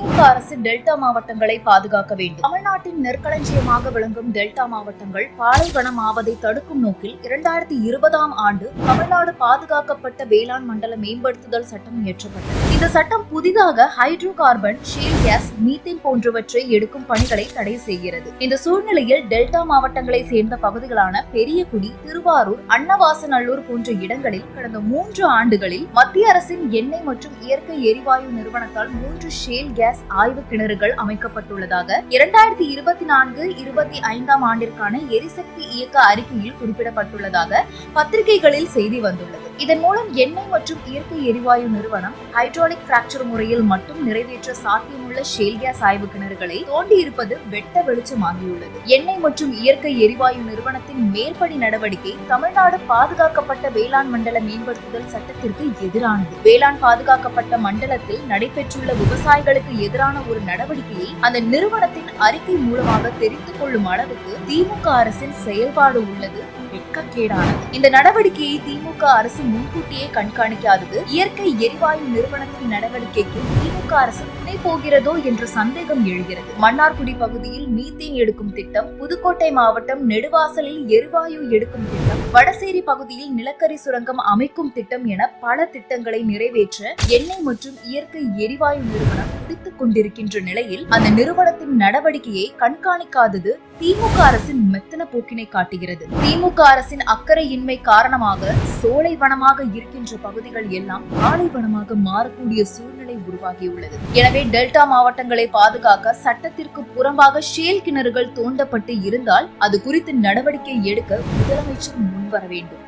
திமுக அரசு டெல்டா மாவட்டங்களை பாதுகாக்க வேண்டும். தமிழ்நாட்டின் நெற்களஞ்சியமாக விளங்கும் டெல்டா மாவட்டங்கள் பாலைவனம் ஆவதை தடுக்கும் நோக்கில் இரண்டாயிரத்தி இருபதாம் ஆண்டு தமிழ்நாடு பாதுகாக்கப்பட்ட வேளாண் மண்டல மேம்படுத்துதல் சட்டம் இயற்றப்பட்டது. இந்த சட்டம் புதிதாக hydrocarbon shale gas methane போன்றவற்றை எடுக்கும் பணிகளை தடை செய்கிறது. இந்த சூழ்நிலையில் டெல்டா மாவட்டங்களை சேர்ந்த பகுதிகளான பெரியகுடி திருவாரூர் அன்னவாசநல்லூர் போன்ற இடங்களில் கடந்த மூன்று ஆண்டுகளில் மத்திய அரசின் எண்ணெய் மற்றும் இயற்கை எரிவாயு நிறுவனத்தால் மூன்று ஷேல் கேஸ் ஆய்வு கிணறுகள் அமைக்கப்பட்டுள்ளதாக இரண்டாயிரத்தி இருபத்தி நான்கு இருபத்தி ஐந்தாம் ஆண்டிற்கான எரிசக்தி இயக்க அறிக்கையில் குறிப்பிடப்பட்டுள்ளதாக பத்திரிகைகளில் செய்தி வந்துள்ளது. இதன் மூலம் எண்ணெய் மற்றும் இயற்கை எரிவாயு நிறுவனம் ஹைட்ராலிக் பிராக்சர் முறையில் மட்டும் நிறைவேற்ற சாத்தியம் உள்ள ஷேல் கேஸ் ஆய்வு கிணறுகளை தோண்டி இருப்பது வெட்ட வெளிச்சமாகியுள்ளது. எண்ணெய் மற்றும் இயற்கை எரிவாயு நிறுவனத்தின் மேற்படி நடவடிக்கை தமிழ்நாடு பாதுகாக்கப்பட்ட வேளாண் மண்டல மேம்படுத்துதல் சட்டத்திற்கு எதிரானது. வேளாண் பாதுகாக்கப்பட்ட மண்டலத்தில் நடைபெற்றுள்ள விவசாயிகளுக்கு எதிரான ஒரு நடவடிக்கையை அந்த நிறுவனத்தின் அறிக்கை மூலமாக தெரிந்து கொள்ளும் அளவுக்கு திமுக அரசின் செயல்பாடு உள்ளது வெட்கக்கேடானது. இந்த நடவடிக்கையை திமுக அரசு முன்கூட்டியே கண்காணிக்காதது. இயற்கை எரிவாயு நிறுவனத்தின் நடவடிக்கைக்கு திமுக அரசு துணை போகிறது. என்ற சந்தேகம் எழுகிறது. மன்னார்குடி பகுதியில் மீத்தேன் எடுக்கும் திட்டம் புதுக்கோட்டை மாவட்டம் நெடுவாசலில் எரிவாயு எடுக்கும் திட்டம் வடசேரி பகுதியில் நிலக்கரி சுரங்கம் அமைக்கும் திட்டம் என பல திட்டங்களை நிறைவேற்ற எண்ணெய் மற்றும் இயற்கை எரிவாயு நிறுவனம் துடித்துக் கொண்டிருக்கின்ற நிலையில் அந்த நிறுவனத்தின் நடவடிக்கையை கண்காணிக்காதது திமுக அரசின் மெத்தன போக்கினை காட்டுகிறது. திமுக அரசின் அக்கறையின்மை காரணமாக சோலை வனமாக இருக்கின்ற பகுதிகள் எல்லாம் பாலைவனமாக மாறக்கூடிய சூழ்நிலை உருவாகியுள்ளது. எனவே டெல்டா மாவட்டங்களை பாதுகாக்க சட்டத்திற்கு புறம்பாக ஷேல் கிணறுகள் தோண்டப்பட்டு இருந்தால் அது குறித்து நடவடிக்கை எடுக்க முதலமைச்சர் முன்வர வேண்டும்.